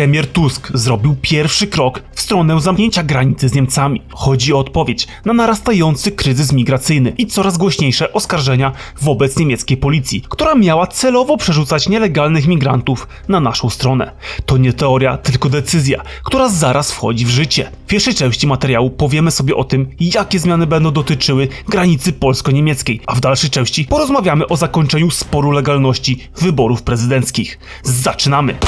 Premier Tusk zrobił pierwszy krok w stronę zamknięcia granicy z Niemcami. Chodzi o odpowiedź na narastający kryzys migracyjny i coraz głośniejsze oskarżenia wobec niemieckiej policji, która miała celowo przerzucać nielegalnych migrantów na naszą stronę. To nie teoria, tylko decyzja, która zaraz wchodzi w życie. W pierwszej części materiału powiemy sobie o tym, jakie zmiany będą dotyczyły granicy polsko-niemieckiej, a w dalszej części porozmawiamy o zakończeniu sporu legalności wyborów prezydenckich. Zaczynamy!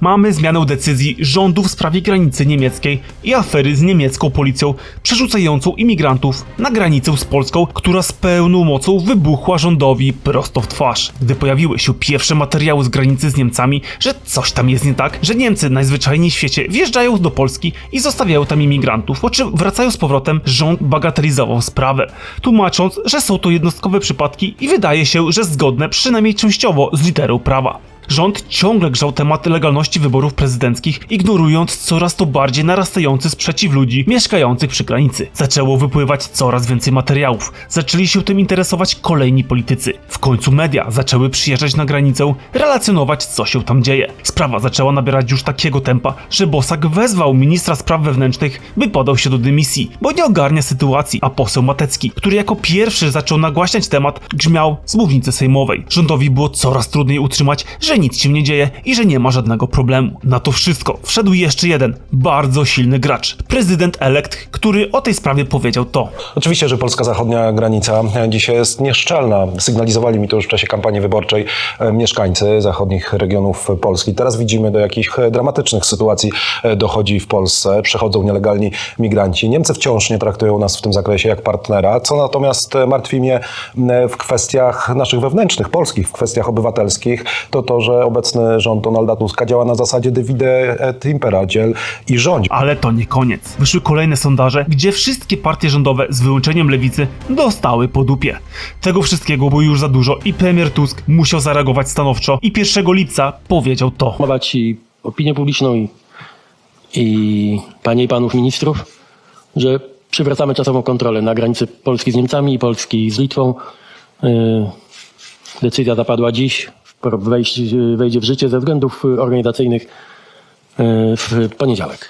Mamy zmianę decyzji rządu w sprawie granicy niemieckiej i afery z niemiecką policją przerzucającą imigrantów na granicę z Polską, która z pełną mocą wybuchła rządowi prosto w twarz. Gdy pojawiły się pierwsze materiały z granicy z Niemcami, że coś tam jest nie tak, że Niemcy najzwyczajniej w świecie wjeżdżają do Polski i zostawiają tam imigrantów, po czym wracają z powrotem, rząd bagatelizował sprawę, tłumacząc, że są to jednostkowe przypadki i wydaje się, że zgodne przynajmniej częściowo z literą prawa. Rząd ciągle grzał temat legalności wyborów prezydenckich, ignorując coraz to bardziej narastający sprzeciw ludzi mieszkających przy granicy. Zaczęło wypływać coraz więcej materiałów, zaczęli się tym interesować kolejni politycy. W końcu media zaczęły przyjeżdżać na granicę, relacjonować co się tam dzieje. Sprawa zaczęła nabierać już takiego tempa, że Bosak wezwał ministra spraw wewnętrznych, by podał się do dymisji, bo nie ogarnia sytuacji, a poseł Matecki, który jako pierwszy zaczął nagłaśniać temat, grzmiał z mównicy sejmowej. Rządowi było coraz trudniej utrzymać, że nic się nie dzieje i że nie ma żadnego problemu. Na to wszystko wszedł jeszcze jeden, bardzo silny gracz. Prezydent elekt, który o tej sprawie powiedział to. Oczywiście, że polska zachodnia granica dzisiaj jest nieszczelna. Sygnalizowali mi to już w czasie kampanii wyborczej e, mieszkańcy zachodnich regionów Polski. Teraz widzimy, do jakich e, dramatycznych sytuacji e, dochodzi w Polsce. Przechodzą nielegalni migranci. Niemcy wciąż nie traktują nas w tym zakresie jak partnera, co natomiast martwi mnie w kwestiach naszych wewnętrznych, polskich, w kwestiach obywatelskich, to to, że obecny rząd Donalda Tuska działa na zasadzie divide et impera, dziel i rządź. Ale to nie koniec. Wyszły kolejne sondaże, gdzie wszystkie partie rządowe, z wyłączeniem lewicy, dostały po dupie. Tego wszystkiego było już za dużo i premier Tusk musiał zareagować stanowczo i 1 lipca powiedział to. informować i opinię publiczną i, i panie i panów ministrów, że przywracamy czasową kontrolę na granicy Polski z Niemcami i Polski z Litwą. Yy, Decyzja zapadła dziś, wejść, wejdzie w życie ze względów organizacyjnych yy, w poniedziałek,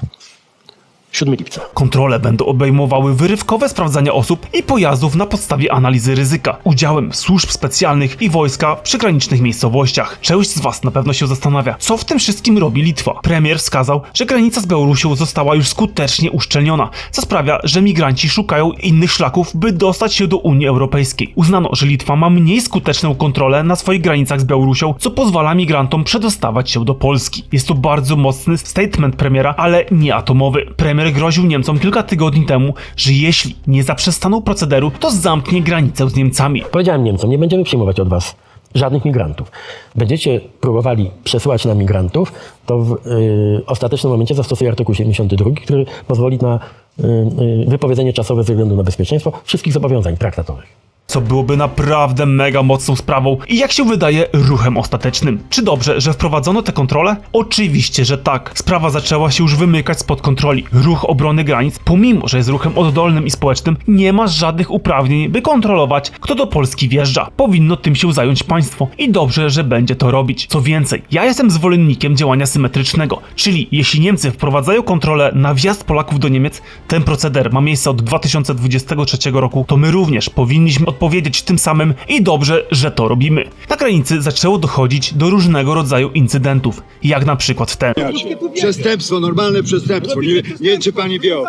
7 lipca. Kontrole będą obejmowały wyrywkowe sprawdzanie osób i pojazdów na podstawie analizy ryzyka, udziałem służb specjalnych i wojska w przygranicznych miejscowościach. Część z Was na pewno się zastanawia, co w tym wszystkim robi Litwa. Premier wskazał, że granica z Białorusią została już skutecznie uszczelniona, co sprawia, że migranci szukają innych szlaków, by dostać się do Unii Europejskiej. Uznano, że Litwa ma mniej skuteczną kontrolę na swoich granicach z Białorusią, co pozwala migrantom przedostawać się do Polski. Jest to bardzo mocny statement premiera, ale nie atomowy. Premier groził Niemcom kilka tygodni temu, że jeśli nie zaprzestaną procederu, to zamknie granicę z Niemcami. Powiedziałem Niemcom, nie będziemy przyjmować od was żadnych migrantów. Będziecie próbowali przesyłać nam migrantów, to w y, ostatecznym momencie zastosuję artykuł 72, który pozwoli na y, y, wypowiedzenie czasowe ze względu na bezpieczeństwo wszystkich zobowiązań traktatowych. Co byłoby naprawdę mega mocną sprawą i jak się wydaje ruchem ostatecznym. Czy dobrze, że wprowadzono te kontrole? Oczywiście, że tak. Sprawa zaczęła się już wymykać spod kontroli. Ruch obrony granic, pomimo że jest ruchem oddolnym i społecznym, nie ma żadnych uprawnień, by kontrolować, kto do Polski wjeżdża. Powinno tym się zająć państwo i dobrze, że będzie to robić. Co więcej, ja jestem zwolennikiem działania symetrycznego, czyli jeśli Niemcy wprowadzają kontrolę na wjazd Polaków do Niemiec, ten proceder ma miejsce od 2023 roku, to my również powinniśmy odpowiedzieć tym samym i dobrze, że to robimy. Na granicy zaczęło dochodzić do różnego rodzaju incydentów, jak na przykład ten. Przestępstwo, normalne przestępstwo. Nie, nie wiem, czy pani wie o.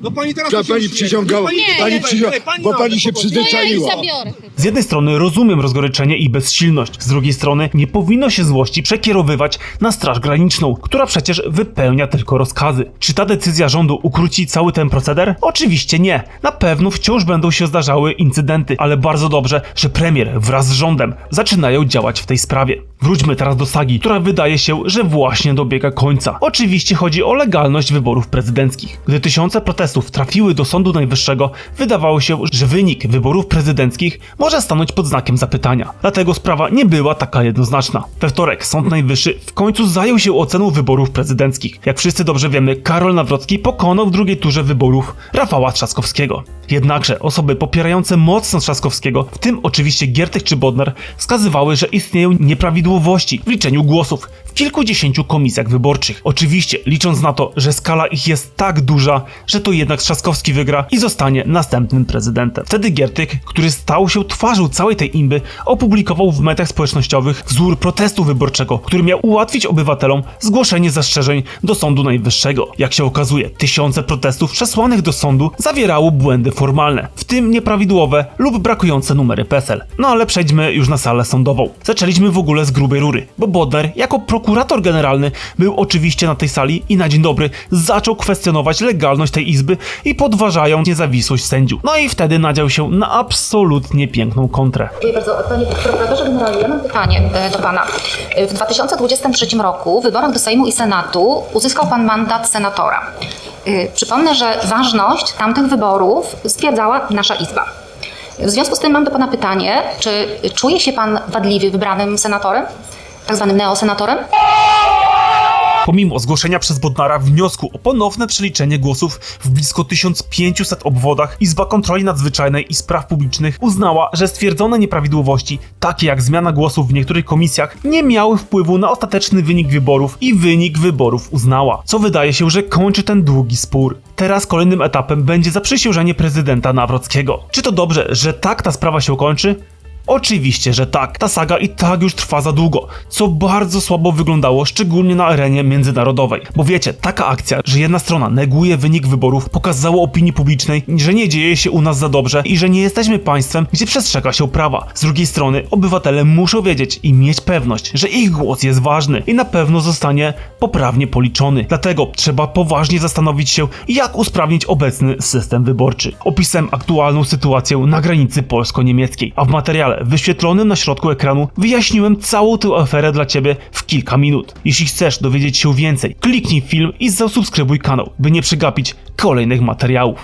No pani teraz Trzeba pani przyciągała, pani przycią... bo pani się No No ja ich przyzwyczaiła. zabiorę. Z jednej strony rozumiem rozgoryczenie i bezsilność, z drugiej strony nie powinno się złości przekierowywać na Straż Graniczną, która przecież wypełnia tylko rozkazy. Czy ta decyzja rządu ukróci cały ten proceder? Oczywiście nie. Na pewno wciąż będą się zdarzały incydenty, ale bardzo dobrze, że premier wraz z rządem zaczynają działać w tej sprawie. Wróćmy teraz do sagi, która wydaje się, że właśnie dobiega końca. Oczywiście chodzi o legalność wyborów prezydenckich. Gdy tysiące protestów trafiły do Sądu Najwyższego, wydawało się, że wynik wyborów prezydenckich może stanąć pod znakiem zapytania. Dlatego sprawa nie była taka jednoznaczna. We wtorek Sąd Najwyższy w końcu zajął się oceną wyborów prezydenckich. Jak wszyscy dobrze wiemy, Karol Nawrocki pokonał w drugiej turze wyborów Rafała Trzaskowskiego. Jednakże osoby popierające mocno Trzaskowskiego, w tym oczywiście Giertych czy Bodnar, wskazywały, że istnieją nieprawidłowości w liczeniu głosów w kilkudziesięciu komisjach wyborczych. Oczywiście licząc na to, że skala ich jest tak duża, że to jednak Trzaskowski wygra i zostanie następnym prezydentem. Wtedy Giertyk, który stał się twarzą całej tej imby, opublikował w mediach społecznościowych wzór protestu wyborczego, który miał ułatwić obywatelom zgłoszenie zastrzeżeń do Sądu Najwyższego. Jak się okazuje, tysiące protestów przesłanych do sądu zawierało błędy formalne, w tym nieprawidłowe lub brakujące numery PESEL. No ale przejdźmy już na salę sądową. Zaczęliśmy w ogóle z grubej rury, bo Bodnar jako prokurator generalny był oczywiście na tej sali i na dzień dobry zaczął kwestionować legalność tej izby i podważając niezawisłość sędziów. No i wtedy nadział się na absolutnie piękną kontrę. Dziękuję bardzo. Panie prokuratorze generalnie, ja mam pytanie e, do pana. E, W 2023 roku w wyborach do Sejmu i Senatu uzyskał pan mandat senatora. E, Przypomnę, że ważność tamtych wyborów stwierdzała nasza Izba. W związku z tym mam do pana pytanie, czy czuje się pan wadliwie wybranym senatorem? Tak zwanym neosenatorem? Pomimo zgłoszenia przez Bodnara wniosku o ponowne przeliczenie głosów w blisko 1500 obwodach, Izba Kontroli Nadzwyczajnej i Spraw Publicznych uznała, że stwierdzone nieprawidłowości, takie jak zmiana głosów w niektórych komisjach, nie miały wpływu na ostateczny wynik wyborów i wynik wyborów uznała. Co wydaje się, że kończy ten długi spór. Teraz kolejnym etapem będzie zaprzysiężenie prezydenta Nawrockiego. Czy to dobrze, że tak ta sprawa się kończy? Oczywiście, że tak. Ta saga i tak już trwa za długo, co bardzo słabo wyglądało, szczególnie na arenie międzynarodowej. Bo wiecie, taka akcja, że jedna strona neguje wynik wyborów, pokazało opinii publicznej, że nie dzieje się u nas za dobrze i że nie jesteśmy państwem, gdzie przestrzega się prawa. Z drugiej strony, obywatele muszą wiedzieć i mieć pewność, że ich głos jest ważny i na pewno zostanie poprawnie policzony. Dlatego trzeba poważnie zastanowić się, jak usprawnić obecny system wyborczy. Opisałem aktualną sytuację na granicy polsko-niemieckiej, a w materiale wyświetlonym na środku ekranu wyjaśniłem całą tę aferę dla Ciebie w kilka minut. Jeśli chcesz dowiedzieć się więcej, kliknij film i zasubskrybuj kanał, by nie przegapić kolejnych materiałów.